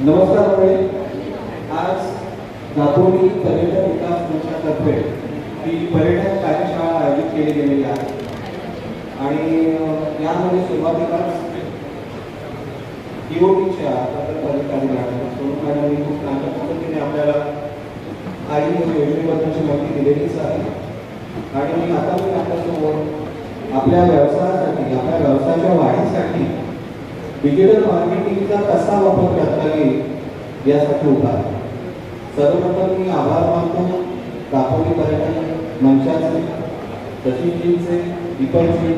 नमस्कार मंडळी. आज दापोली पर्यटन विकास मंचातर्फे ही पर्यटन कार्यशाळा आयोजित केली गेलेली आहे. आणि यामध्ये सुरुवातीलाच डीओटीच्या प्रकल्प अधिकारी सोनू मॅडमनी खूप चांगल्या पद्धतीने आपल्याला आई योजनेबद्दलची माहिती दिलेलीच आहे. आणि आता मी आपल्यासमोर आपल्या व्यवसायासाठी आपल्या व्यवसायाच्या वाढीसाठी डिजिटल मार्केटिंगचा कसा वापर करता येईल यासाठी उभा सर्वप्रथम मी आभार मानतो दापोली पर्यटन मंचाचे, सचिनजींचे, दीपकजी,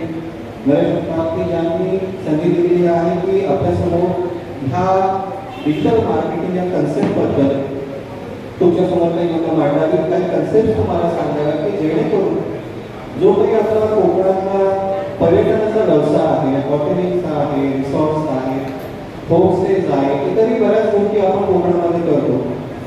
नरेश क्रांती यांनी संधी दिलेली आहे की आपल्यासमोर ह्या डिजिटल मार्केटिंग या कन्सेप्टबद्दल तुमच्यासमोर काही लोक मांडावी काही कन्सेप्ट तुम्हाला सांगाव्या की जेणेकरून जो काही आपला कोकणातला पर्यटनाचा व्यवसाय आहे हॉटेलिंगचा आहे रिसॉर्ट्स आहेत होमस्टेज आहे इतरही बऱ्याच गोष्टी आपण कोकणामध्ये करतो.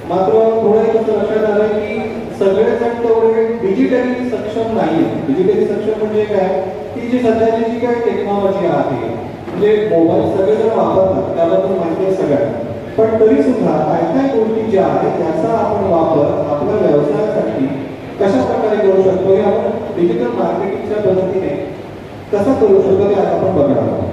मात्र थोडं एक असं लक्षात आलं की सगळेजण तेवढे डिजिटली सक्षम नाही डिजिटली सक्षम म्हणजे काय? की जी सध्याची जी काही टेक्नॉलॉजी आहे म्हणजे मोबाईल सगळेजण वापरतात त्याबद्दल माहिती आहे सगळ्यांना. पण तरी सुद्धा काय काय गोष्टी ज्या आहेत त्याचा आपण वापर आपल्या व्यवसायासाठी कशा प्रकारे करू शकतो हे आपण डिजिटल मार्केटिंगच्या पद्धतीने कसा करू शकतो ते आज आपण बघणार आहोत.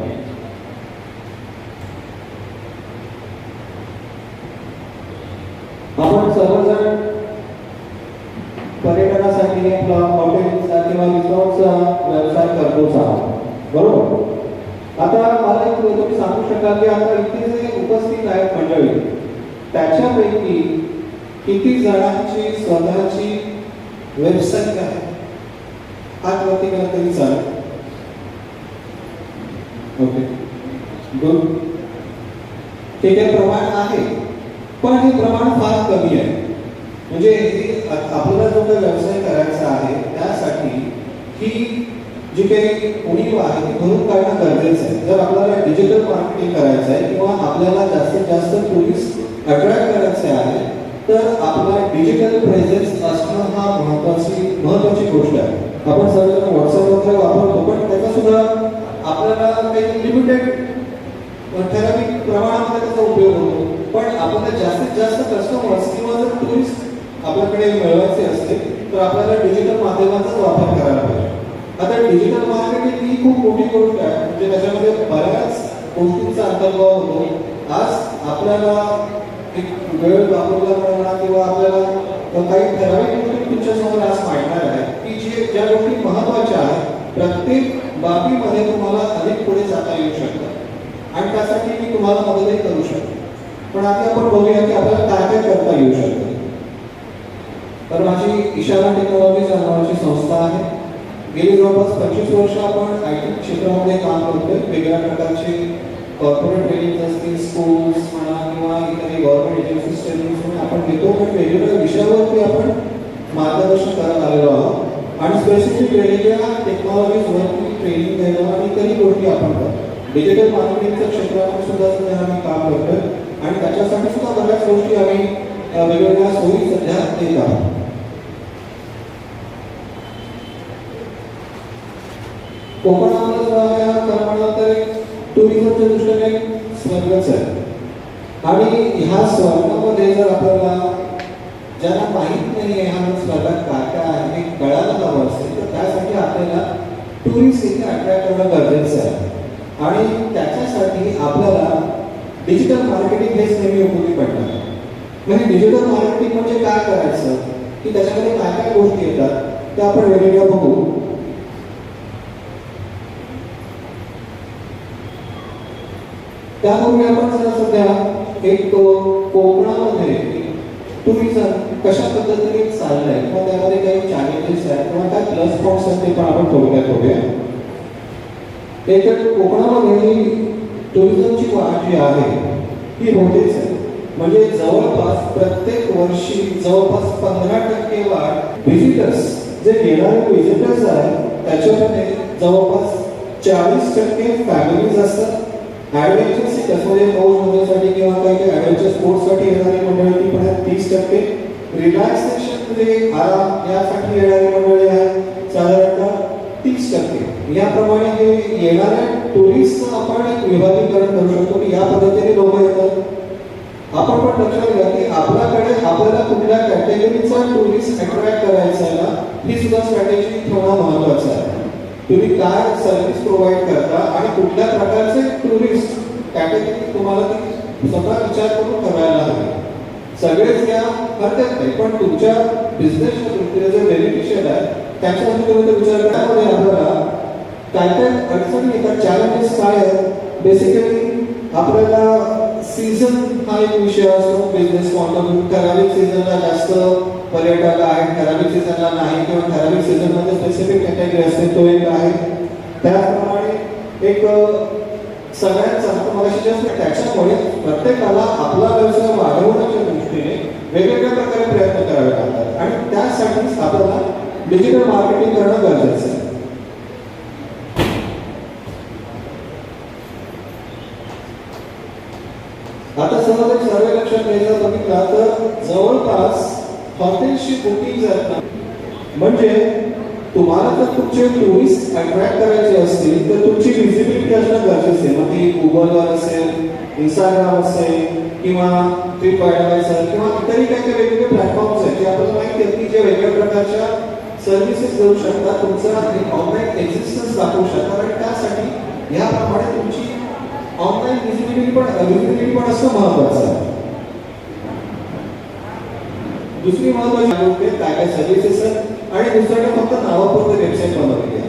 आपण सर्वजण पर्यटनासाठी किंवा हॉटेलचा किंवा रिसॉर्टचा व्यवसाय करतोच बरोबर? आता मला एक तुम्ही सांगू शकाल की आता इथे जे उपस्थित आहेत मंडळी त्याच्यापैकी किती जणांची स्वतःची वेबसाईट आहे? हात वरती तरी चालेल ओके गुड ठीक प्रमाण आहे पण हे प्रमाण फार कमी आहे. म्हणजे आपल्याला जो काही व्यवसाय करायचा आहे त्यासाठी ही जी काही उणीव आहे ती भरून काढणं गरजेचं आहे. जर आपल्याला डिजिटल मार्केटिंग करायचं आहे किंवा आपल्याला जास्तीत जास्त टुरिस्ट अट्रॅक्ट करायचे आहे तर आपला डिजिटल प्रेझेन्स असणं हा महत्वाची महत्वाची गोष्ट आहे. आपण सर्वजण व्हॉट्सअपवर वापरतो पण त्याचा सुद्धा आपल्याला काही लिमिटेड ठराविक प्रमाणामध्ये त्याचा उपयोग होतो. पण आपल्याला जास्तीत जास्त कस्टमर्स किंवा जर टुरिस्ट आपल्याकडे मिळवायचे असते तर आपल्याला डिजिटल माध्यमाचाच वापर करायला पाहिजे. आता डिजिटल मार्केटिंग ही खूप मोठी गोष्ट आहे. म्हणजे त्याच्यामध्ये बऱ्याच गोष्टींचा अंतर्भाव होतो. आज आपल्याला एक वेळ वापरला म्हणा किंवा आपल्याला काही ठराविक गोष्टी तुमच्यासमोर आज मांडणार आहे की जे ज्या गोष्टी महत्त्वाच्या आहेत प्रत्येक बाबीमध्ये तुम्हाला अधिक पुढे जाता येऊ शकतं. आणि त्यासाठी मी तुम्हाला मदतही करू शकतो. पण आधी आपण बघूया की आपल्याला काय काय करता येऊ शकतं. तर माझी इशारा टेक्नॉलॉजी नावाची संस्था आहे. गेली जवळपास पंचवीस वर्ष आपण आय टी क्षेत्रामध्ये काम करतोय. वेगवेगळ्या प्रकारचे कॉर्पोरेट ट्रेनिंग असतील स्कूल्स म्हणा किंवा इतर गव्हर्नमेंट एजन्सीज ट्रेनिंग आपण घेतो. पण वेगवेगळ्या विषयावरती आपण मार्गदर्शन करत आलेलो आहोत. आणि स्पेसिफिक वेगवेगळ्या टेक्नॉलॉजीजवरती ट्रेनिंग देणं आणि इतरही गोष्टी आपण करतो. डिजिटल मार्केटिंगच्या क्षेत्रामध्ये सुद्धा सध्या आम्ही काम करतोय. आणि त्याच्यासाठी सुद्धा बऱ्याच गोष्टी आम्ही वेगवेगळ्या सोयी सध्या देत आहोत. कोकणामध्ये जो टुरिझमच्या दृष्टीने स्वर्गच आहे. आणि ह्या स्वर्गामध्ये जर आपल्याला ज्याला माहीत नाही आहे हा स्पर्धा काय काय आहे हे कळायला हवं असेल तर त्यासाठी आपल्याला टुरिस्ट इथे अट्रॅक्ट करणं गरजेचं आहे. आणि त्याच्यासाठी आपल्याला डिजिटल मार्केटिंग हेच नेहमी उपयोगी पडणार म्हणजे डिजिटल मार्केटिंग म्हणजे काय करायचं? की त्याच्यामध्ये काय काय गोष्टी येतात त्या आपण वेगवेगळ्या बघू. त्यामुळे आपण सध्या एक कोकणामध्ये तुम्ही जर कशा पद्धतीने चाललंय किंवा त्यामध्ये काही चॅलेंजेस आहेत किंवा काय प्लस पॉईंट्स आहेत ते पण आपण थोडक्यात बघूया. एक तर कोकणामध्ये टुरिझमची वाढ जी आहे ती होतेच आहे. म्हणजे जवळपास प्रत्येक वर्षी जवळपास पंधरा टक्के वाढ व्हिजिटर्स जे येणारे व्हिजिटर्स आहेत त्याच्यामध्ये जवळपास चाळीस टक्के फॅमिलीज असतात. ऍडव्हेंचर सीटर्स मौज होण्यासाठी किंवा काही काही ॲडव्हेंचर स्पोर्ट्ससाठी येणारी मंडळी ती पण आहेत तीस टक्के. रिलॅक्सेशनमध्ये आराम यासाठी येणारी मंडळी आहेत साधारणतः तीस टक्के. याप्रमाणे हे येणाऱ्या टुरिस्टचं आपण एक विभागीकरण करू शकतो की या पद्धतीने लोक येतात. आपण पण लक्षात घ्या की आपल्याकडे आपल्याला कुठल्या कॅटेगरीचा टुरिस्ट अट्रॅक्ट करायचा आहे ना ही सुद्धा स्ट्रॅटेजी ठेवणं महत्वाचं आहे. तुम्ही काय सर्व्हिस प्रोव्हाइड करता आणि कुठल्या प्रकारचे टुरिस्ट कॅटेगरी तुम्हाला ती स्वतः विचार करून करायला हवी सगळेच या करतात नाही पण तुमच्या बिझनेस जे बेनिफिशियल आहे त्याच्यामध्ये तुम्ही तो विचार करामध्ये आपल्याला काय काय अडचणी येतात चॅलेंजेस काय आहेत? बेसिकली आपल्याला सीझन हा एक विषय असतो बिझनेस पॉईंट ऑफ व्ह्यू ठराविक सीझनला जास्त पर्यटक आहे ठराविक सीझनला नाही किंवा ठराविक सीझनमध्ये स्पेसिफिक कॅटेगरी असते तो एक आहे. त्याचप्रमाणे एक अ, सगळ्यात सांगतो मला जस्ट त्याच्यामुळे प्रत्येकाला आपला व्यवसाय वाढवण्याच्या दृष्टीने वेगवेगळ्या प्रकारे प्रयत्न करावे लागतात. आणि त्यासाठीच आपल्याला डिजिटल मार्केटिंग करणं गरजेचं आहे. आता सहज एक सर्वे लक्षात घ्यायचा बघितला तर जवळपास हॉटेल्सची बुकिंग आहेत म्हणजे तुम्हाला जर तुमचे टुरिस्ट अट्रॅक्ट करायचे असतील तर तुमची विजिबिलिटी असणं गरजेचं आहे. मग ती गुगलवर असेल इंस्टाग्राम असेल किंवा ट्रिप ॲडवायझर किंवा इतरही काही काही वेगवेगळे प्लॅटफॉर्म्स आहेत जे आपल्याला माहिती आहेत की जे वेगळ्या प्रकारच्या सर्व्हिसेस देऊ शकतात. तुमचा ऑनलाईन एक्झिस्टन्स दाखवू शकतात. आणि त्यासाठी याप्रमाणे तुमची ऑनलाईन विजिबिलिटी पण विजिबिलिटी पण असणं महत्वाचं आहे. दुसरी महत्वाची गोष्ट काय काय सर्व्हिसेस आहेत आणि दुसऱ्याकडे फक्त नावापुरते वेबसाईट बनवलेली आहे.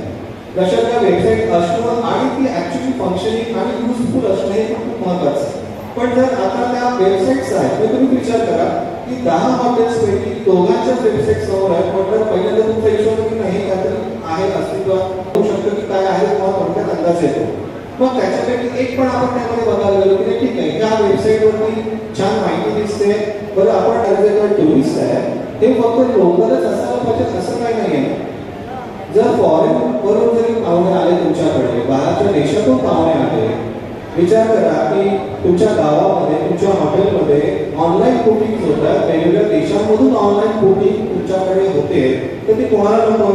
लक्षात त्या वेबसाईट असणं आणि ती ऍक्च्युअली फंक्शनिंग आणि युजफुल असणं हे खूप महत्वाचं आहे. पण जर आता त्या वेबसाईट्स आहेत तर तुम्ही विचार करा की दहा हॉटेल्स पैकी दोघांच्याच वेबसाईट समोर आहेत म्हटलं पहिल्यांदा तुमचा हिशोब की नाही काहीतरी आहे अस्तित्वात होऊ शकतं की काय आहे तुम्हाला थोडक्यात अंदाज येतो मग त्याच्यापैकी एक पण आपण त्यामध्ये बघायला गेलो की नाही, ठीक आहे. त्या वेबसाईटवरती छान माहिती दिसते. बरं आपण जे टुरिस्ट आहे. ते फक्त लोकलच असायला पाहिजे म्हणजे असं काही नाही आहे जर फॉरेन वरून जरी पाहुणे आले तुमच्याकडे बाहेरच्या देशातून पाहुणे आले विचार करा की तुमच्या गावामध्ये तुमच्या हॉटेलमध्ये ऑनलाईन बुकिंग होतात वेगवेगळ्या देशांमधून ऑनलाईन बुकिंग तुमच्याकडे होते तर ते कोणाला नको?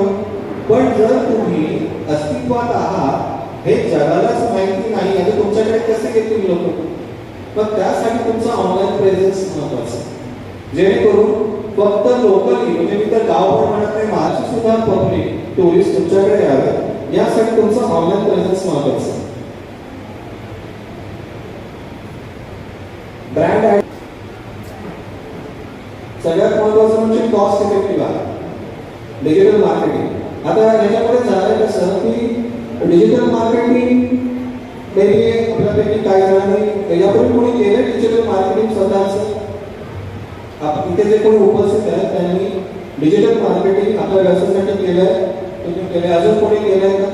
पण जर तुम्ही अस्तित्वात आहात हे जगालाच माहिती नाही आणि तुमच्याकडे कसे घेतील लोक? मग त्यासाठी तुमचा ऑनलाईन प्रेझेन्स महत्त्वाचा जेणेकरून फक्त लोकली म्हणजे मी तर गावभर म्हणत नाही माझी सुद्धा पब्लिक टुरिस्ट तुमच्याकडे यावं. यासाठी तुमचा ऑनलाईन प्रेझेन्स महत्त्वाचा ब्रँड आहे सगळ्यात महत्वाचं म्हणजे कॉस्ट इफेक्टिव्ह आहे. डिजिटल मार्केटिंग आता याच्यामध्ये झालं कसं की डिजिटल मार्केटिंग मेबी आपल्यापैकी काही जणांनी यापूर्वी कोणी केलं डिजिटल मार्केटिंग स्वतःचं? आप- इथे जे कोणी उपस्थित आहेत त्यांनी डिजिटल मार्केटिंग आपल्या व्यवसायासाठी केलं आहे तुम्ही केलं अजून कोणी केलं आहे का?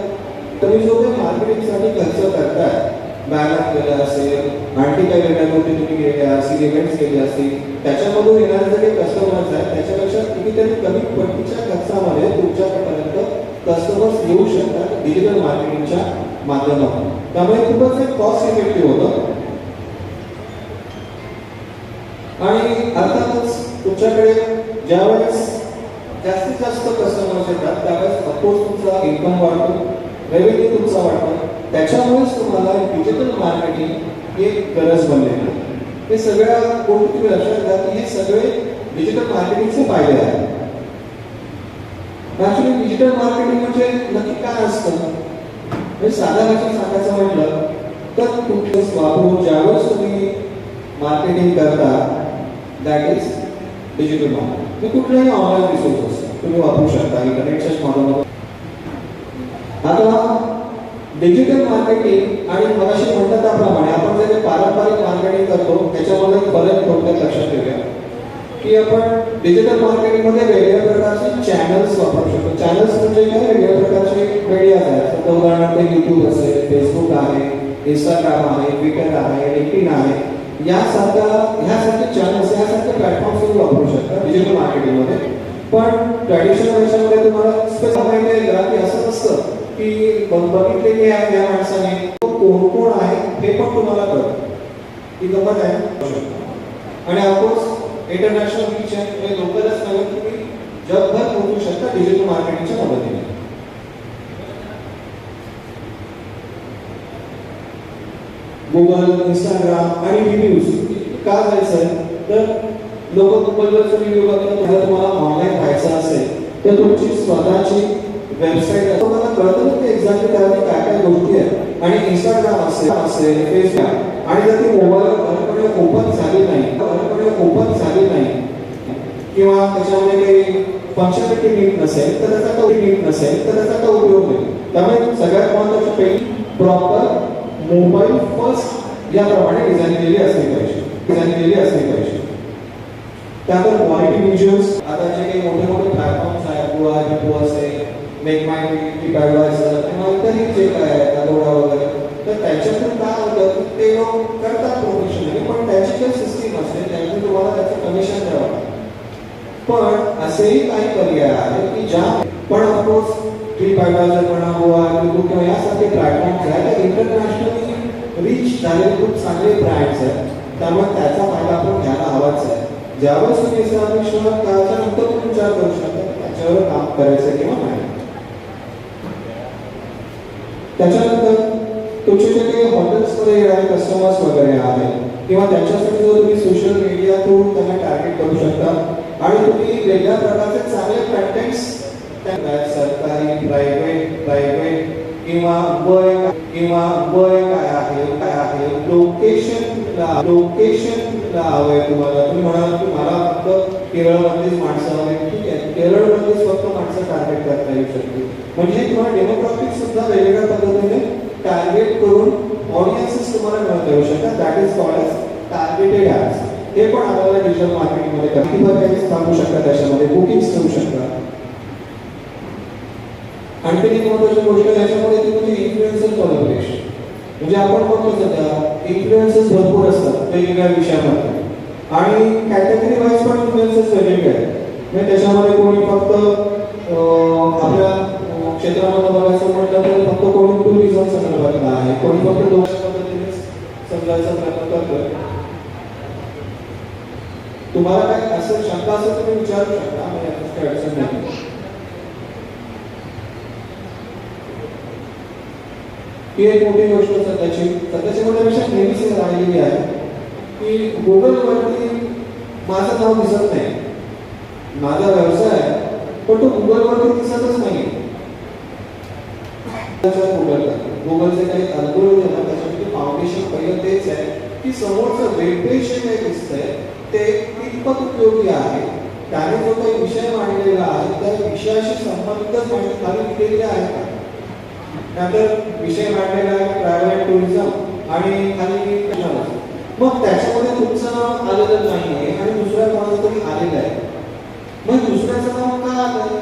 तुम्ही जो काही मार्केटिंगसाठी खर्च करताय बॅनर केलं असेल आणखी काही वेगळ्या तुम्ही केल्या असतील इव्हेंट्स केले असतील त्याच्यामधून येणारे जे काही कस्टमर्स आहेत. त्याच्यापेक्षा कितीतरी कमी पटीच्या खर्चामध्ये तुमच्याकडे कस्टमर्स येऊ शकतात डिजिटल मार्केटिंगच्या माध्यमातून. त्यामुळे खूपच एक कॉस्ट इफेक्टिव्ह होतं. आणि अर्थातच तुमच्याकडे ज्यावेळेस जास्तीत जास्त कस्टमर्स येतात त्यावेळेस अफकोर्स तुमचा इन्कम वाढतो रेव्हेन्यू तुमचा वाढतो त्याच्यामुळेच तुम्हाला डिजिटल मार्केटिंग ही एक गरज बनलेली आहे. हे सगळ्या गोष्टी तुम्ही लक्षात घ्या की हे सगळे डिजिटल मार्केटिंगचे फायदे आहेत. ऍक्च्युली डिजिटल मार्केटिंग म्हणजे नक्की काय असतं? म्हणजे साध्या भाषेत सांगायचं म्हटलं तर कुठलंच वापरून ज्यावेळेस तुम्ही मार्केटिंग करता दॅट इज डिजिटल मार्केटिंग हे कुठलंही ऑनलाईन रिसोर्स असतं तुम्ही वापरू शकता इंटरनेटच्याच माध्यमातून आता डिजिटल मार्केटिंग आणि मगाशी म्हणतात त्याप्रमाणे आपण जे पारंपरिक मार्केटिंग करतो त्याच्यामध्ये फरक थोडक्यात लक्षात ठेवूया. की आपण डिजिटल मार्केटिंगमध्ये वेगवेगळ्या प्रकारचे चॅनल्स वापरू शकतो. चॅनल्स म्हणजे काय? वेगवेगळ्या प्रकारचे मीडिया आहेत तर उदाहरणार्थ युट्यूब असेल फेसबुक आहे इंस्टाग्राम आहे ट्विटर आहे लिंकिन आहे. यासारख्या ह्यासारखे चॅनल्स यासारखे प्लॅटफॉर्म तुम्ही वापरू शकता डिजिटल मार्केटिंगमध्ये पण ट्रॅडिशनल वर्षामध्ये तुम्हाला स्पेशल माहिती आहे का? की असं नसतं की बघितलेली आहे या माणसाने. तो कोण कोण आहे हे पण तुम्हाला कळतं. ही गमत आहे. आणि ऑफकोर्स इंटरनॅशनल रीच आहे. म्हणजे लोकलच नव्हे तुम्ही जगभर पोहोचू शकता डिजिटल मार्केटिंगच्या मदतीने. गुगल इंस्टाग्राम आणि रिव्ह्यूज का जायचं तर लोक गुगलवर व्हिडिओ बघतात. जर तुम्हाला ऑनलाईन व्हायचं असेल तर तुमची स्वतःची वेबसाईट तुम्हाला कळतं ना ते एक्झॅक्टली त्यामध्ये काय काय गोष्टी आहेत. आणि इंस्टाग्राम असेल असेल फेसबुक आणि जर ती मोबाईल बरोबर ओपन झाली नाही बरोबर ओपन झाली नाही किंवा त्याच्यामध्ये काही फंक्शनॅलिटी नीट नसेल तर त्याचा तो नीट नसेल तर त्याचा तो उपयोग नाही. त्यामुळे सगळ्यात महत्वाची पहिली प्रॉपर मोबाईल फर्स्ट याप्रमाणे डिझाईन केली असली पाहिजे. डिझाईन केली असली पाहिजे. त्यानंतर क्वालिटी व्हिज्युअल्स आता जे काही मोठे मोठे प्लॅटफॉर्म्स आहेत गुवा हिपो असेल मेक माय टिप ॲडवायझर किंवा इतरही जे काय आहे अगोडा वगैरे तर त्याच्यातून काय होतं की ते लोक करतात प्रोफेशनली पण त्याची काही सिस्टीम असते त्यातून तुम्हाला त्याचं कमिशन द्यावं पण असेही काही पर्याय आहेत की ज्या पण ऑफकोर्स ट्रिप ॲडवायझर म्हणा गोवा किंवा किंवा यासारखे प्लॅटफॉर्म्स आहेत तर इंटरनॅशनली रीच झालेले खूप चांगले ब्रँड्स आहेत. त्यामुळे त्याचा फायदा आपण घ्यायला हवाच आहे. ज्यावेळेस तुम्ही एस्टॅब्लिश व्हाल त्याच्यानंतर तुम्ही विचार करू शकता त्याच्यावर काम करायचं किंवा नाही. त्याच्यानंतर तुमचे जे काही हॉटेल्समध्ये येणारे कस्टमर्स वगैरे आहेत किंवा त्यांच्यासाठी जर तुम्ही सोशल मीडिया थ्रू त्यांना टार्गेट करू शकता आणि तुम्ही वेगळ्या प्रकारचे चांगले कंटेंट्स सरकारी प्रायव्हेट प्रायव्हेट किंवा वय किंवा वय काय आहे काय आहे लोकेशन लोकेशन हवंय तुम्हाला. तुम्ही म्हणाल की मला फक्त केरळमध्येच माणसं हवे ठीक आहे. केरळमधलीच म्हणजे स्वतः माणसं टार्गेट करता येऊ शकते. म्हणजे तुम्हाला डेमोग्राफिक सुद्धा वेगवेगळ्या पद्धतीने टार्गेट करून ऑडियन्सेस तुम्हाला मिळत येऊ शकतात. That is called as targeted ads हे पण आपल्याला डिजिटल मार्केटिंगमध्ये काही पर्याय सांगू शकता त्याच्यामध्ये? बुकिंग्स ठेवू शकतात. आणखी एक महत्वाची गोष्ट याच्यामध्ये ती म्हणजे इन्फ्लुएन्सर कॉलॅबोरेशन म्हणजे आपण बघतो सध्या इन्फ्लुएन्सर्स भरपूर असतात वेगवेगळ्या विषयामध्ये. आणि कॅटेगरी वाईज पण इन्फ्लुएन्सर्स वेगवेगळे आहेत. म्हणजे त्याच्यामध्ये कोणी फक्त आपल्या क्षेत्रामध्ये बघायचं म्हटलं तर फक्त कोणी टुरिझम संदर्भातला आहे कोणी फक्त दोन पद्धतीने समजायचा प्रयत्न करतोय. तुम्हाला काय असं शंका असेल तर तुम्ही विचारू शकता म्हणजे काही अडचण नाही ही एक मोठी गोष्ट सध्याची सध्याची मोठ्यापेक्षा नेहमीच राहिलेली आहे की गुगलवरती माझं नाव दिसत नाही. माझा व्यवसाय आहे, पण तो गुगलवरती दिसतच नाही गुगलला गुगलचे काही अल्गोरिदम आहे त्याच्यामध्ये फाउंडेशन पहिलं तेच आहे की समोरचं वेब पेज जे काही दिसतंय ते कितपत उपयोगी आहे? त्याने जो काही विषय मांडलेला आहे त्या विषयाशी संबंधितच माहिती खाली दिलेली आहे का? त्यानंतर विषय मांडलेला आहे प्रायव्हेट टुरिझम आणि खाली मग त्याच्यामध्ये तुमचं नाव आलेलं आहे आणि दुसऱ्या कोणाचं तरी आलेलं आहे. म्हणजे मग दुसऱ्याचं नाव का आलं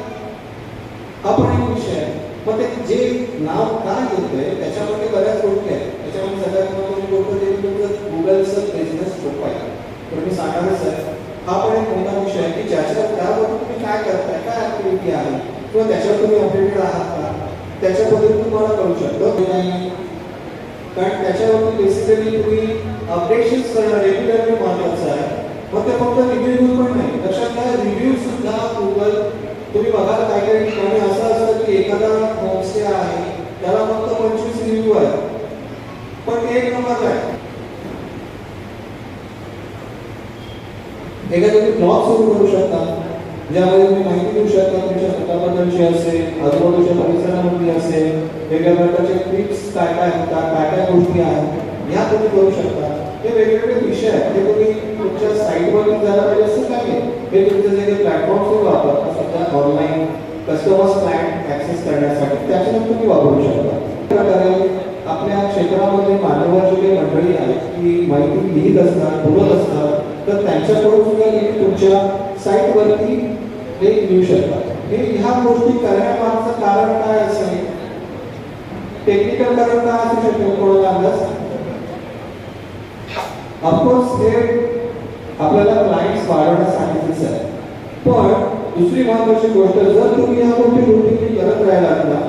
हा पण एक विषय आहे. मग ते जे नाव का येतंय त्याच्यामध्ये बऱ्याच गोष्टी आहेत. त्याच्यामध्ये सगळ्यात महत्वाची गोष्ट ते तुमचं गुगलचं बिझनेस प्रोफाईल तर मी सांगायचं आहे हा पण एक मोठा विषय आहे की ज्याच्या त्यावर तुम्ही काय करताय काय ऍक्टिव्हिटी आहे किंवा त्याच्यावर तुम्ही अपडेटेड आहात का? त्याच्याबद्दल तुम्हाला कळू शकतं. कारण त्याच्यावरती बेसिकली तुम्ही अपडेशन्स करणं रेग्युलरली महत्वाचं आहे मग ते फक्त रिव्ह्यू पण नाही. लक्षात घ्या रिव्ह्यू सुद्धा गुगल तुम्ही बघा काय काही ठिकाणी असं असतं की एखादा होमस्टे आहे त्याला फक्त पंचवीस रिव्ह्यू आहे पण एक नंबर आहे. एका तुम्ही ब्लॉग सुरू करू शकता. ज्यामध्ये तुम्ही माहिती देऊ शकता तुमच्या स्वतःबद्दलची असेल आजूबाजूच्या परिसरामधली असेल वेगळ्या प्रकारचे टिप्स काय काय होतात काय काय गोष्टी आहेत ह्या तुम्ही करू शकता. हे वेगवेगळे विषय आहेत. ते तुम्ही तुमच्या साईटवरती जायला पाहिजे असं काही नाही. हे तुमचे जे काही प्लॅटफॉर्म तुम्ही वापरता सध्या ऑनलाईन कस्टमर्स क्लायंट ऍक्सेस करण्यासाठी त्याच्यावर तुम्ही वापरू शकता. प्रकारे आपल्या क्षेत्रामध्ये मानवाची जे काही मंडळी आहेत की माहिती लिहित असतात बोलत असतात तर त्यांच्याकडून सुद्धा तुम्ही तुमच्या साईटवरती हे लिहू शकता हे ह्या गोष्टी करण्यामागचं कारण काय असेल? टेक्निकल कारण काय असू शकतो? कोणाला अंदाज? ऑफकोर्स हे आपल्याला क्लायंट्स वाढवण्यास सांगितलेच आहे पण दुसरी महत्वाची गोष्ट जर तुम्ही ह्या गोष्टी रुटीनली करत राहायला लागला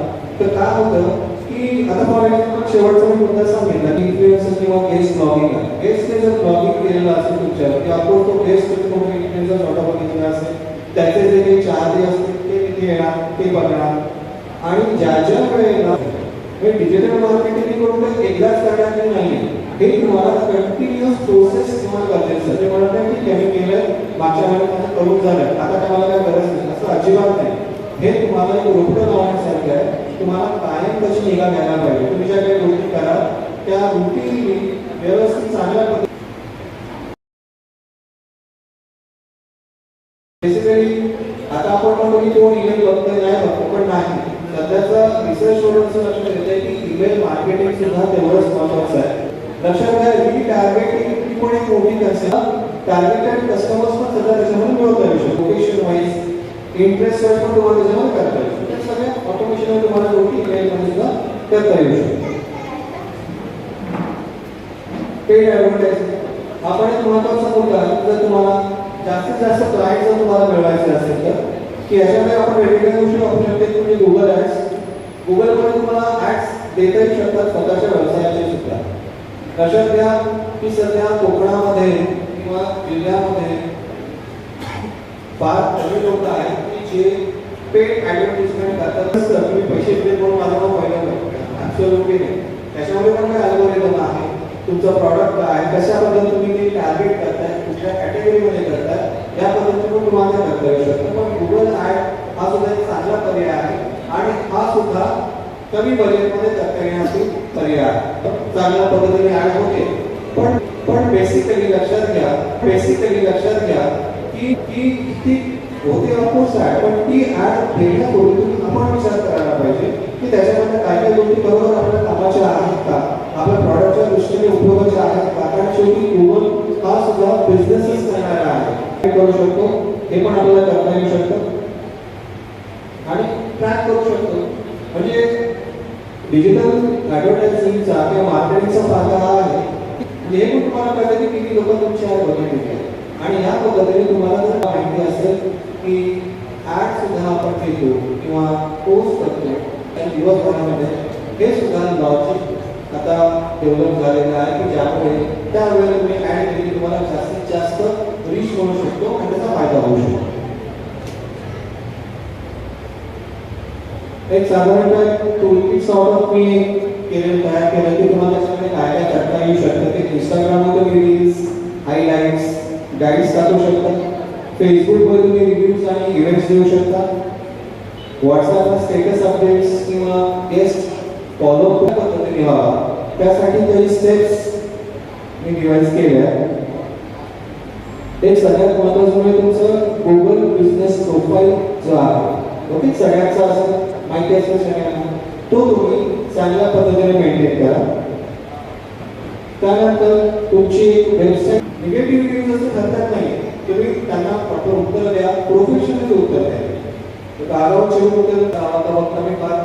तर काय होतं की आता फॉर एक्झाम्पल शेवटचा मी मुद्दा सांगितला की इन्फ्लुएन्सर किंवा गेस्ट ब्लॉगिंग आहे गेस्टने जर ब्लॉगिंग केलेलं असेल तुमच्यावर की आपण तो गेस्ट तुम्ही कोणी इन्फ्लुएन्सर स्वतः बघितला असेल त्याचे जे काही चार्जे असतील ते तिथे येणार ते बघणार. आणि ज्या ज्या वेळेला हे डिजिटल मार्केटिंग करून एकदाच करण्यात नाही आहे हे तुम्हाला कंटिन्युअस प्रोसेस तुम्हाला गरजेचं ते म्हणत नाही की मी केलं मागच्या महिन्यात माझं करून झालं आता काय मला काय गरज नाही. असं अजिबात नाही. हे तुम्हाला एक रोपटं लावण्यासारखं आहे. तुम्हाला कायम कशी निगा घ्यायला पाहिजे. तुम्ही ज्या काही गोष्टी करा त्या रुटीनली व्यवस्थित चांगल्या पद्धतीने बेसिकली आता आपण म्हणतो की कोण ईमेल बघतोय नाही बघतो पण नाही. सध्याचा रिसर्च वरून असं लक्षात येतंय की ईमेल मार्केटिंग सुद्धा तेवढंच महत्वाचं आहे. लक्षात घ्या री टार्गेटिंग ही पण एक मोठी कन्सेप्ट टार्गेटेड कस्टमर्स पण सध्या त्याच्यामध्ये मिळवता येऊ शकतो लोकेशन वाईज इंटरेस्ट वाईज पण तुम्हाला त्याच्यामध्ये करता येऊ शकतो. त्या सगळ्या ऑटोमेशन तुम्हाला गोष्टी ईमेलमध्ये सुद्धा करता येऊ शकतो. पेड ॲडव्हर्टायझिंग आपण एक महत्त्वाचा मुद्दा जर तुम्हाला जास्तीत जास्त क्लायंट जर तुम्हाला मिळवायचे असेल तर की याच्यामध्ये आपण वेगवेगळ्या गोष्टी वापरू शकतो. म्हणजे गुगल ॲड्स गुगलमध्ये तुम्हाला ॲड्स देता येऊ शकतात स्वतःच्या व्यवसायाचे सुद्धा. लक्षात घ्या की सध्या कोकणामध्ये किंवा जिल्ह्यामध्ये. फार कमी लोक आहेत की जे पेड ॲडव्हर्टिजमेंट करतात. नसतं तुम्ही पैसे दिले म्हणून माझं नाव पहिलं ॲब्सोल्युटली नाही. त्याच्यामध्ये पण काही अल्गोरिदम आहे. तुमचं प्रॉडक्ट काय आहे? कशा तुम्ही ते टार्गेट करताय? कुठल्या कॅटेगरीमध्ये करताय? या पद्धतीने पण तुम्हाला करता येऊ शकतं. पण गुगल ॲड हा सुद्धा एक चांगला पर्याय आहे. आणि हा सुद्धा कमी बजेटमध्ये करता येण्याची पर्याय. चांगल्या पद्धतीने ॲड होते. पण पण बेसिकली लक्षात घ्या बेसिकली लक्षात घ्या की की ती होते ऑफकोर्स आहे पण ती ॲड देण्यापूर्वी आपण विचार करायला पाहिजे की त्याच्यामध्ये काय काय गोष्टी बरोबर आपल्या कामाच्या आहेत का? आपल्या प्रॉडक्टच्या दृष्टीने उपयोगाच्या आहेत का? कारण शेवटी गुगल हा सुद्धा बिझनेसच करणारा आहे. हे करू शकतो? हे पण आपल्याला करता येऊ शकतं आणि ट्रॅक करू शकतो म्हणजे डिजिटल ॲडव्हर्टायझिंगचा किंवा मार्केटिंगचा फायदा हा आहे. की हे पण तुम्हाला कळतं की किती लोक तुमची ॲड बघितली आणि ह्या पद्धतीने तुम्हाला जर माहिती असेल की ॲड सुद्धा आपण घेतो किंवा पोस्ट करतो त्या दिवसभरामध्ये हे सुद्धा लॉजिक आता डेव्हलप झालेलं आहे की ज्यामुळे त्यावेळेला तुम्ही ॲड केली तुम्हाला जास्तीत जास्त रीच होऊ शकतो आणि त्याचा फायदा होऊ शकतो. एक साधारणतः टूलकिट सॉर्ट ऑफ मी केलेलं तयार केलं की तुम्हाला त्याच्यामध्ये काय काय करता येऊ शकतं ते इंस्टाग्रामवर तुम्ही रील्स हायलाईट्स गाईड्स टाकू शकता फेसबुकवर तुम्ही रिव्ह्यूज आणि इव्हेंट्स देऊ शकता व्हॉट्सअपला स्टेटस अपडेट्स किंवा गेस्ट फॉलो कुठल्या पद्धतीने व्हावा त्यासाठी काही स्टेप्स मी डिवाइस केल्या एक सगळ्यात महत्वाचं म्हणजे तुमचं गुगल बिझनेस प्रोफाईल जो आहे ओके सगळ्यांचा असं माहिती असेल सगळ्यांना. तो तुम्ही चांगल्या पद्धतीने मेंटेन करा. त्यानंतर तुमची वेबसाईट निगेटिव्ह रिव्ह्यूज असं ठरतात नाही तुम्ही त्यांना प्रॉपर उत्तर द्या प्रोफेशनल उत्तर द्या. तर उत्तर आता बघता मी फार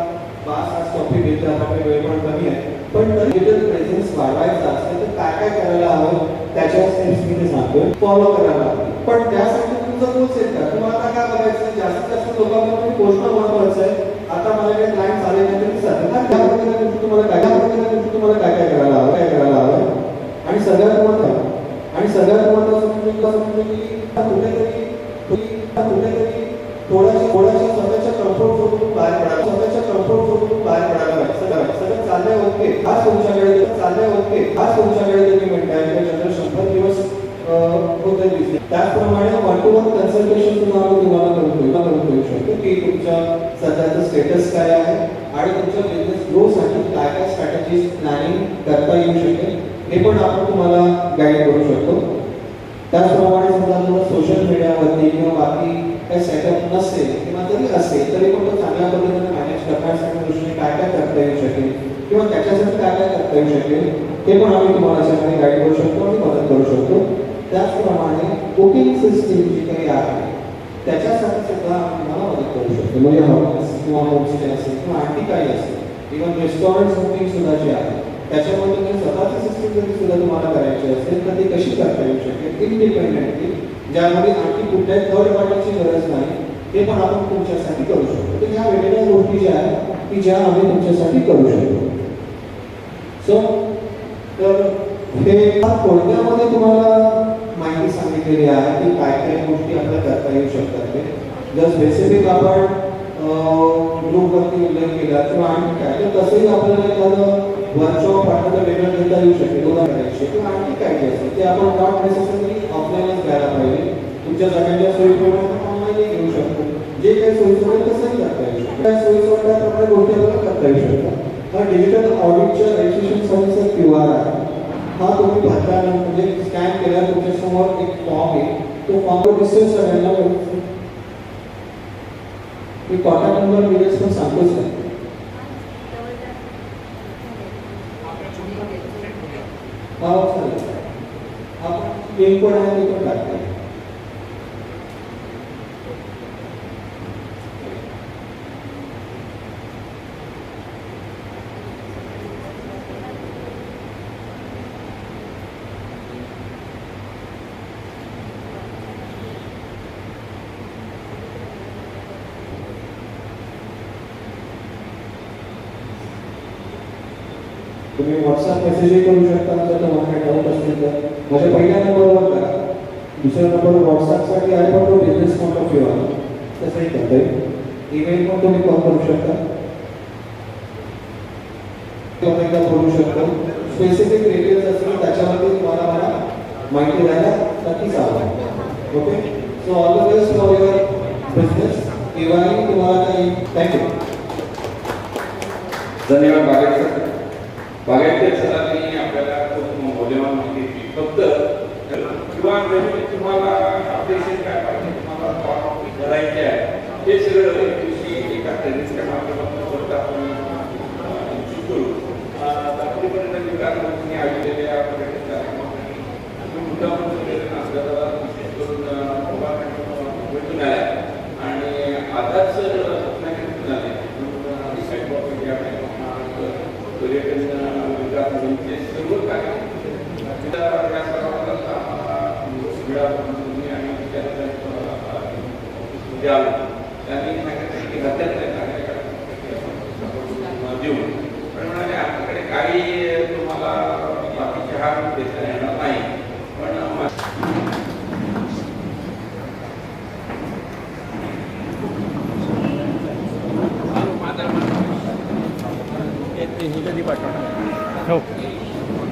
पाच आज कॉफी घेतला आपल्याकडे वेळ पण कमी आहे. पण डिजिटल प्रेझेन्स वाढवायचा असेल तर काय काय करायला हवं त्याच्या स्टेप्स मी ते सांगतोय. फॉलो करायला पण त्यासाठी तुमचा गोल सेट करा. तुम्हाला काय बघायचं जास्तीत जास्त लोकांमध्ये पोहोचणं महत्वाचं आहे आता मला काही क्लायंट आले नाही तरी सध्या त्या पद्धतीने तुम्हाला काय त्या पद्धतीने तुम्हाला काय काय करायला हवं काय करायला हवं आणि सगळ्यात महत्त्वाचं आणि सगळ्यात महत्त्वाचं म्हणजे कसं म्हणजे की कुठेतरी कुठेतरी थोड्याशा थोड्याशा स्वतःच्या कंट्रोल झोनतून बाहेर पडायला स्वतःच्या कंट्रोल झोनतून बाहेर पडायला सगळं सगळं चाललंय ओके आज तुमच्याकडे चाललंय ओके आज तुमच्याकडे तुम्ही म्हणताय जनरल शंभर दिवस होते त्याचप्रमाणे वन टू वन कन्सल्टेशन तुम्हाला तुम्हाला करून देऊ करून देऊ शकतो की तुमच्या सध्याचं स्टेटस काय आहे आणि तुमच्या बिझनेस ग्रोसाठी काय काय स्ट्रॅटेजीज प्लॅनिंग करता येऊ शकेल हे पण आपण तुम्हाला गाईड करू शकतो. त्याचप्रमाणे समजा तुम्हाला सोशल मीडियावरती किंवा बाकी काही सेटअप नसेल किंवा जरी असेल तरी पण तो चांगल्या पद्धतीने मॅनेज करण्यासाठी दृष्टीने काय काय करता येऊ शकेल किंवा त्याच्यासाठी काय काय करता येऊ शकेल हे पण आम्ही तुम्हाला त्याच्यामध्ये गाईड करू शकतो आणि मदत करू शकतो. त्याचप्रमाणे कुकिंग सिस्टीम जी काही आहे त्याच्यासाठी सुद्धा तुम्हाला मदत करू शकतो. म्हणजे हॉटेल्स किंवा होमस्टे असेल किंवा आणखी काही असेल इव्हन रेस्टॉरंट बुकिंग सुद्धा जे आहे त्याच्यामध्ये तुम्ही स्वतःची सिस्टीम जरी सुद्धा तुम्हाला करायची असेल तर ती कशी करता येऊ शकेल इंडिपेंडेंटली ज्यामध्ये आणखी कुठल्याही थर्ड पार्टीची गरज नाही ते पण आपण तुमच्यासाठी करू शकतो. तर ह्या वेगवेगळ्या गोष्टी ज्या आहेत की ज्या आम्ही तुमच्यासाठी करू शकतो. सो तर हे कोणत्यामध्ये तुम्हाला सांगितलेली आहे की काय काय गोष्टी आपल्याला करता येऊ शकतात ते जर स्पेसिफिक आपण ग्रुपवरती उल्लेख केला किंवा आणखी काय तर तसंही आपल्याला एखादं वर्कशॉप आपल्याला वेगळं घेता येऊ शकेल द्यायचे किंवा आणखी काय जे असेल ते आपण नॉट नेसेसरी ऑफलाईनच घ्यायला पाहिजे. तुमच्या सगळ्यांच्या सोयीप्रमाणे ऑनलाईनही घेऊ शकतो. जे काही होईल तसंही करता येऊ शकतं काय वाटतं त्याप्रमाणे गोष्टी आपल्याला करता येऊ शकतात. हा डिजिटल ऑडिटच्या रजिस्ट्रेशन सर्व्हिसचा क्यू आर आहे. हा तुम्ही भरताना म्हणजे स्कॅन केल्यावर तुमच्या समोर एक फॉर्म आहे तो फॉर्म दिसेल सगळ्यांना व्यवस्थित. मी कॉन्टॅक्ट नंबर डिटेल्स पण सांगतोच आहे हा। चालेल आपण लिंक कोड आहे ते पण टाकते तुम्ही व्हॉट्सअप मेसेजही करू शकता जर तुम्हाला डाऊट असेल तर. माझ्या पहिल्या नंबरवर करा. दुसऱ्या नंबर व्हॉट्सअपसाठी आहे पण तो बिझनेस पॉईंट ऑफ़ व्ह्यू आहे तसंही करता येईल ईमेल पण तुम्ही कॉल करू शकता. एकदा बोलू शकतो. स्पेसिफिक डिटेल्स असतील त्याच्यामध्ये तुम्हाला मला माहिती द्यायला नक्कीच आवडेल okay so all the best for your business Diwali तुम्हाला काही थँक्यू धन्यवाद, बागेत सर. बागेत सरांनी आपल्याला खूप मौल्यवान माहिती दिली फक्त किंवा नवीन तुम्हाला अपडेशन काय पाहिजे तुम्हाला फॉर्म भरायचे आहे हे सगळं एक दिवशी एका ट्रेनिंगच्या माध्यमातून स्वतः आपण अं, इच्छुक करू अं, आतापर्यंत विकास मंत्र्यांनी आयोजलेल्या